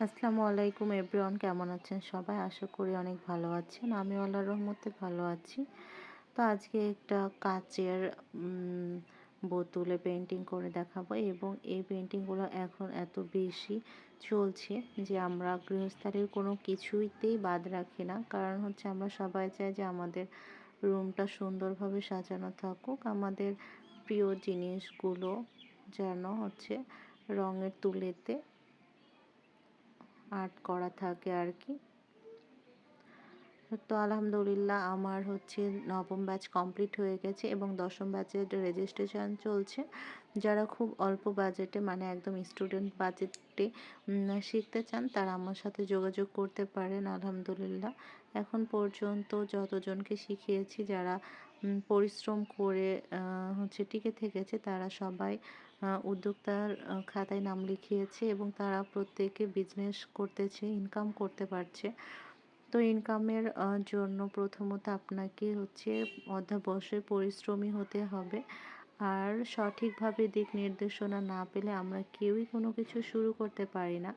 আসসালামু আলাইকুম এভরিওয়ান, কেমন আছেন সবাই? আশা করি অনেক ভালো আছেন। আমি আল্লাহর রহমতে ভালো আছি। তো আজকে একটা কাচের বোতলে পেন্টিং করে দেখাবো এবং এই পেন্টিংগুলো এখন এত বেশি চলছে যে আমরা গৃহস্থালির কোনো কিছুইতেই বাদ রাখি না। কারণ হচ্ছে আমরা সবাই চাই যে আমাদের রুমটা সুন্দরভাবে সাজানো থাকুক। আমাদের প্রিয় জিনিসগুলো যেন হচ্ছে রঙের তুলেতে আর্ট করা থাকে আর কি তো আলহামদুলিল্লাহ আমার হচ্ছে নবম ব্যাচ কমপ্লিট হয়ে গেছে এবং দশম ব্যাচের রেজিস্ট্রেশন চলছে। যারা খুব অল্প বাজেটে মানে একদম স্টুডেন্ট বাজেটে শিখতে চান, তারা আমার সাথে যোগাযোগ করতে পারেন, আলহামদুলিল্লাহ। এখন পর্যন্ত যতজনকে শিখিয়েছি, যারা পরিশ্রম করে হচ্ছে টিকে থেকেছে, তারা সবাই উদ্যোক্তার খাতায় নাম লিখিয়েছে এবং তারা প্রত্যেকে বিজনেস করতেছে ইনকাম করতে পারছে। তো ইনকামের জন্য প্রথমত আপনাকে হচ্ছে অধ্যাবসায় পরিশ্রমী হতে হবে। আর সঠিকভাবে দিক নির্দেশনা না পেলে আমরা কেউই কোনো কিছু শুরু করতে পারি না।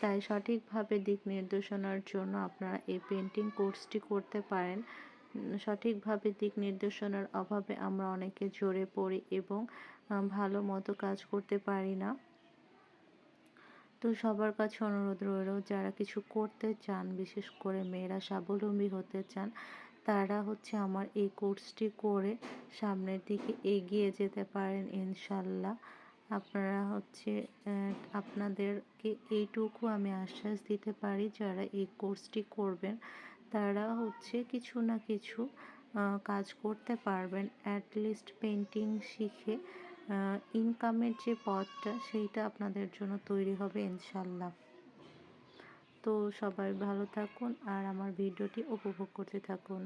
তাই সঠিকভাবে দিক নির্দেশনার জন্য আপনারা এই পেন্টিং কোর্সটি করতে পারেন। সঠিকভাবে দিক নির্দেশনার অভাবে আমরা অনেকে জোরে পড়ি এবং ভালো মতো কাজ করতে পারি না। তো সবার কাছে অনুরোধ রইল, যারা কিছু করতে চান, বিশেষ করে মেয়েরা স্বাবলম্বী হতে চান, তারা হচ্ছে আমার এই কোর্সটি করে সামনের দিকে এগিয়ে যেতে পারেন ইনশাল্লাহ। আপনারা হচ্ছে আপনাদেরকে এইটুকু আমি আশ্বাস দিতে পারি, যারা এই কোর্সটি করবেন তারা হচ্ছে কিছু না কিছু কাজ করতে পারবেন। অ্যাটলিস্ট পেন্টিং শিখে ইনকামের যে পথটা, সেইটা আপনাদের জন্য তৈরি হবে ইনশাল্লাহ তো সবাই ভালো থাকুন আর আমার ভিডিওটি উপভোগ করতে থাকুন।